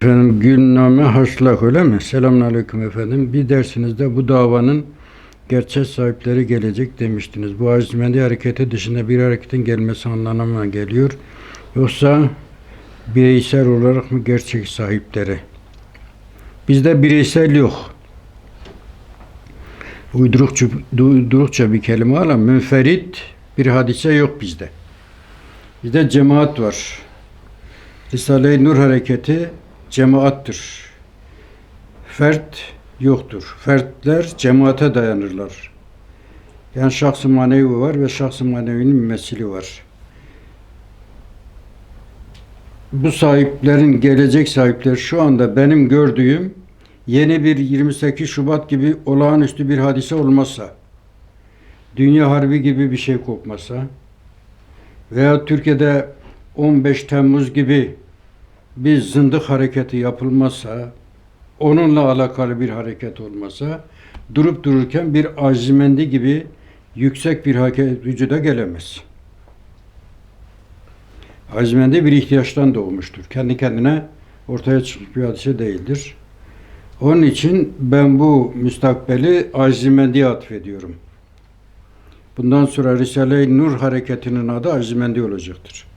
Efendim Gülname Haşlak öyle mi? Selamünaleyküm efendim. Bir dersinizde bu davanın gerçek sahipleri gelecek demiştiniz. Bu azimendi hareketi dışında bir hareketin gelmesi anlamına geliyor. Yoksa bireysel olarak mı gerçek sahipleri? Bizde bireysel yok. Uydurukça, uydurukça bir kelime ama münferit bir hadise yok bizde. Bizde cemaat var. Risale-i Nur hareketi cemaattır. Fert yoktur. Fertler cemaate dayanırlar. Yani şahs-ı manevi var ve şahs-ı manevinin mümessili var. Bu sahiplerin gelecek sahipler şu anda benim gördüğüm yeni bir 28 Şubat gibi olağanüstü bir hadise olmazsa, dünya harbi gibi bir şey kopmasa veya Türkiye'de 15 Temmuz gibi bir zındık hareketi yapılmazsa, onunla alakalı bir hareket olmasa, durup dururken bir azimendi gibi yüksek bir hareket vücuda gelemez. Azimendi bir ihtiyaçtan doğmuştur. Kendi kendine ortaya çıkmış bir hadise değildir. Onun için ben bu müstakbeli azimendiye atfediyorum. Bundan sonra Risale-i Nur hareketinin adı azimendi olacaktır.